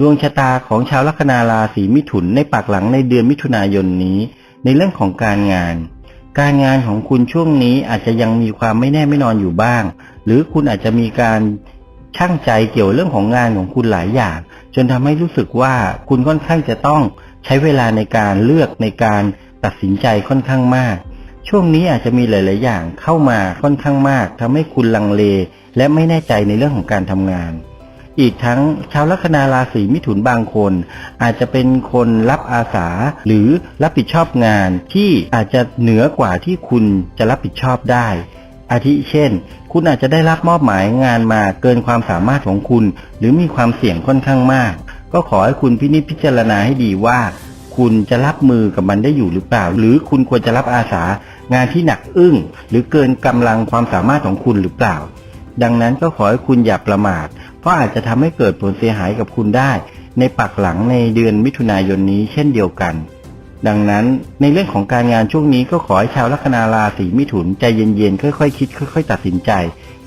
ดวงชะตาของชาวลัคนาราศีมิถุนในปากหลังในเดือนมิถุนายนนี้ ในเรื่องของการงาน การงานของคุณช่วงนี้อาจจะยังมีความไม่แน่ไม่นอนอยู่บ้าง หรือคุณอาจจะมีการช่างใจเกี่ยวเรื่องของงานของคุณหลายอย่าง จนทำให้รู้สึกว่าคุณค่อนข้างจะต้องใช้เวลาในการเลือกในการตัดสินใจค่อนข้างมาก ช่วงนี้อาจจะมีหลาย ๆ อย่างเข้ามาค่อนข้างมากทำให้คุณลังเล และไม่แน่ใจในเรื่องของการทำงาน อีกทั้งชาวลัคนาราศีมิถุนบางคน อาจจะเป็นคนรับอาสาหรือรับผิดชอบงานที่อาจจะเหนือกว่าที่คุณจะรับผิดชอบได้ อาทิเช่น คุณอาจจะได้รับมอบหมายงานมาเกินความสามารถของคุณ หรือมีความเสี่ยงค่อนข้างมาก ก็ขอให้คุณพินิจพิจารณาให้ดีว่า คุณจะรับมือกับมันได้อยู่หรือเปล่า หรือคุณควรจะรับอาสางานที่หนักอึ้ง หรือเกินกำลังความสามารถของคุณหรือเปล่า ดังนั้นก็ขอให้คุณอย่าประมาท เพราะอาจจะทำให้เกิดผลเสียหายกับคุณได้ ในปักหลังในเดือนมิถุนายนนี้เช่นเดียวกัน ดังนั้นในเรื่องของการงานช่วงนี้ก็ขอให้ชาวลัคนาราศีมิถุนใจเย็นๆ ค่อยๆคิด ค่อยๆ ตัดสินใจ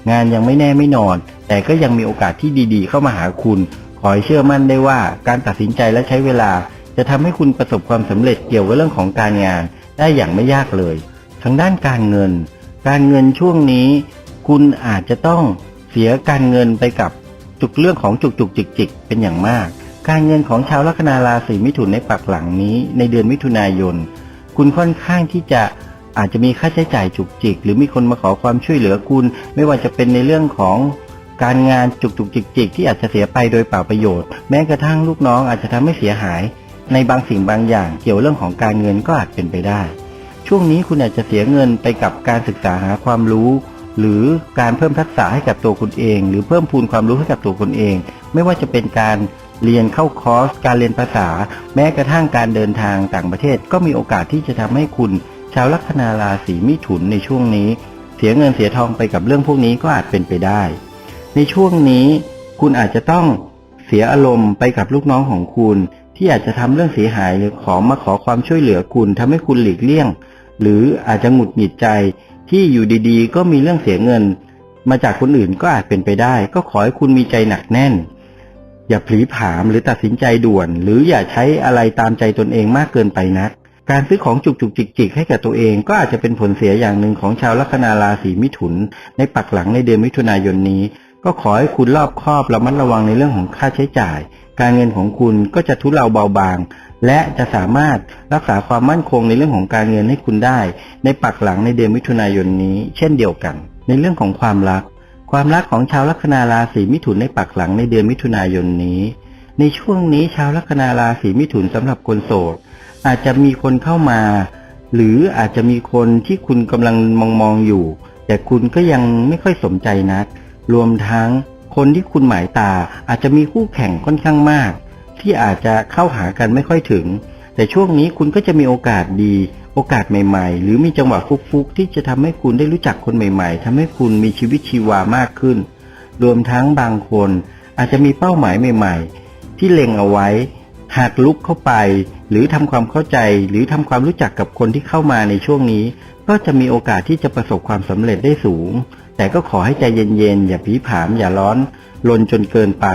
งานยังไม่แน่ไม่นอน แต่ก็ยังมีโอกาสที่ดีๆ เข้ามาหาคุณ ขอให้เชื่อมั่นได้ว่าการตัดสินใจและใช้เวลา จะทำให้คุณประสบความสำเร็จเกี่ยวกับเรื่องของการงาน ได้อย่างไม่ยากเลย ทางด้านการเงิน การเงินช่วงนี้ คุณอาจจะต้องเสียการเงินไปกับ จุกเรื่องของจุกจุกจิกจิกเป็นอย่างมาก การเงินของชาวลัคนาราศีมิถุนในปักหลังนี้ในเดือนมิถุนายน คุณค่อนข้างที่จะอาจจะมีค่าใช้จ่ายจุกจิก หรือมีคนมาขอความช่วยเหลือคุณ ไม่ว่าจะเป็นในเรื่องของการงานจุกจุกจิกจิกที่อาจจะเสียไปโดยเปล่าประโยชน์ แม้กระทั่งลูกน้องอาจจะทำให้เสียหาย ในบางสิ่งบางอย่างเกี่ยวเรื่องของการเงินก็อาจเป็นไปได้ ช่วงนี้คุณอาจจะเสียเงินไปกับการศึกษาหาความรู้ หรือการเพิ่มทักษะให้กับตัวคุณเอง หรือเพิ่มพูนความรู้ให้กับตัวคุณเอง ไม่ว่าจะเป็นการเรียนเข้าคอร์ส การเรียนภาษา แม้กระทั่งการเดินทางต่างประเทศ ก็มีโอกาสที่จะทำให้คุณ ชาวลัคนาราศีมิถุนในช่วงนี้ เสียเงินเสียทองไปกับเรื่องพวกนี้ก็อาจเป็นไปได้ ในช่วงนี้คุณอาจจะต้องเสียอารมณ์ไปกับลูกน้องของคุณ ที่อาจจะทำเรื่องเสียหายหรือขอมาขอความช่วยเหลือคุณทำให้คุณหลีกเลี่ยง หรืออาจจะหงุดหงิดใจ ที่อยู่ดีๆ ก็มีเรื่องเสียเงิน มาจากคนอื่นก็อาจเป็นไปได้ ก็ขอให้คุณมีใจหนักแน่น อย่าผลีผามหรือตัดสินใจด่วน หรืออย่าใช้อะไรตามใจตนเองมากเกินไปนัก การซื้อของจุกจุกจิกจิกให้กับตัวเองก็อาจจะเป็นผลเสียอย่างหนึ่งของชาวลัคนาราศีมิถุน ในปักหลังในเดือนมิถุนายนนี้ ก็ขอให้คุณรอบคอบระมัดระวังในเรื่องของค่าใช้จ่าย การเงินของคุณก็จะทุเลาเบาบาง และจะสามารถรักษาความมั่นคงในเรื่องของการเงินให้คุณได้ ในปักหลังในเดือนมิถุนายนนี้ เช่นเดียวกัน ในเรื่องของความรัก ความรักของชาวลัคนาราศีมิถุนในปักหลังในเดือนมิถุนายนนี้ ในช่วงนี้ชาวลัคนาราศีมิถุนสำหรับคนโสดอาจจะมีคนเข้ามา หรืออาจจะมีคนที่คุณกำลังมองมองอยู่ แต่คุณก็ยังไม่ค่อยสมใจนัก รวมทั้งคนที่คุณหมายตาอาจจะมีคู่แข่งค่อนข้างมาก ที่อาจจะเข้าหากันไม่ค่อยถึง แต่ช่วงนี้คุณก็จะมีโอกาสดี โอกาสใหม่ ๆ หรือมีจังหวะฟุกๆ ที่จะทำให้คุณได้รู้จักคนใหม่ๆทำให้คุณมีชีวิตชีวามากขึ้น รวมทั้งบางคนอาจจะมีเป้าหมายใหม่ ๆ ที่เล็งเอาไว้ หากลุกเข้าไป หรือทำความเข้าใจ หรือทำความรู้จักกับคนที่เข้ามาในช่วงนี้ ก็จะมีโอกาสที่จะประสบความสำเร็จได้สูง แต่ก็ขอให้ใจเย็นๆอย่าผีผามอย่าร้อนลนจนเกินไป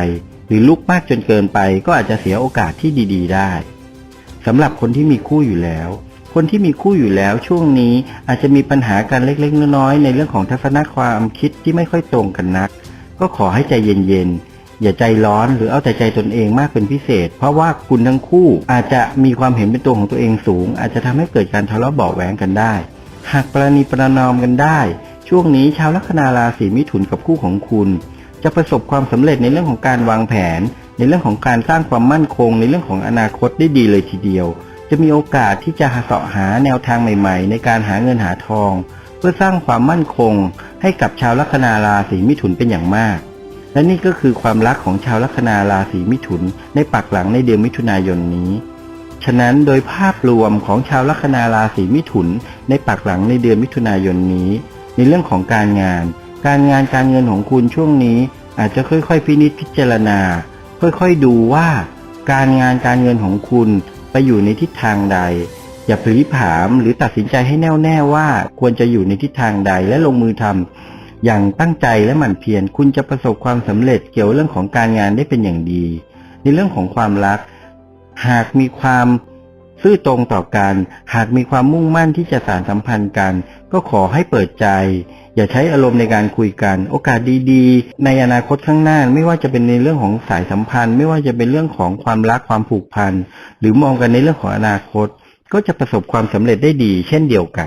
รือลุกมากจนเกินไปก็อาจจะเสียโอกาสที่ดี ๆ ได้สำหรับคนที่มีคู่อยู่แล้ว คนที่มีคู่อยู่แล้วช่วงนี้อาจจะมีปัญหากันเล็กๆน้อยๆในเรื่องของทัศนคความคิดที่ไม่ค่อยตรงกันนัก ก็ขอให้ใจเย็นๆอย่าใจร้อนหรือเอาแต่ใจตนเองมากเป็นพิเศษ เพราะว่าคุณทั้งคู่อาจจะมีความเห็นเป็นตัวของตัวเองสูง อาจจะทำให้เกิดการทะเลาะเบาแหวงกันได้ หากประนีประนอมกันได้ ช่วงนี้ชาวลัคนาราศีมิถุนกับคู่ของคุณ จะประสบความสำเร็จในเรื่องของการวางแผน ในเรื่องของการสร้างความมั่นคง ในเรื่องของอนาคตได้ดีเลยทีเดียว จะมีโอกาสที่จะหาเสาะหาแนวทางใหม่ ๆ ในการหาเงินหาทอง เพื่อสร้างความมั่นคง ให้กับชาวลัคนาราศีมิถุนเป็นอย่างมาก และนี่ก็คือความรักของชาวลัคนาราศีมิถุน ในปักหลังในเดือนมิถุนายนนี้ ฉะนั้นโดยภาพรวมของชาวลัคนาราศีมิถุน ในปักหลังในเดือนมิถุนายนนี้ ในเรื่องของการงาน การงานการเงินของคุณช่วงนี้ อาจจะค่อยๆ พินิจพิจารณา ค่อยๆดูว่า การงานการเงินของคุณไปอยู่ในทิศทางใด อย่าผลีผามหรือตัดสินใจให้แน่วแน่ว่าควรจะอยู่ในทิศทางใดและลงมือทำอย่างตั้งใจและหมั่นเพียรคุณจะประสบความสำเร็จเกี่ยวเรื่องของการงานได้เป็นอย่างดี ในเรื่องของความรัก หากมีความ ซื่อตรงต่อกัน หากมีความมุ่งมั่นที่จะสารสัมพันธ์กัน ก็ขอให้เปิดใจ อย่าใช้อารมณ์ในการคุยกัน โอกาสดีๆ ในอนาคตข้างหน้า ไม่ว่าจะเป็นในเรื่องของสายสัมพันธ์ ไม่ว่าจะเป็นเรื่องของความรักความผูกพัน หรือมองกันในเรื่องของอนาคต ก็จะประสบความสำเร็จได้ดี เช่นเดียวกัน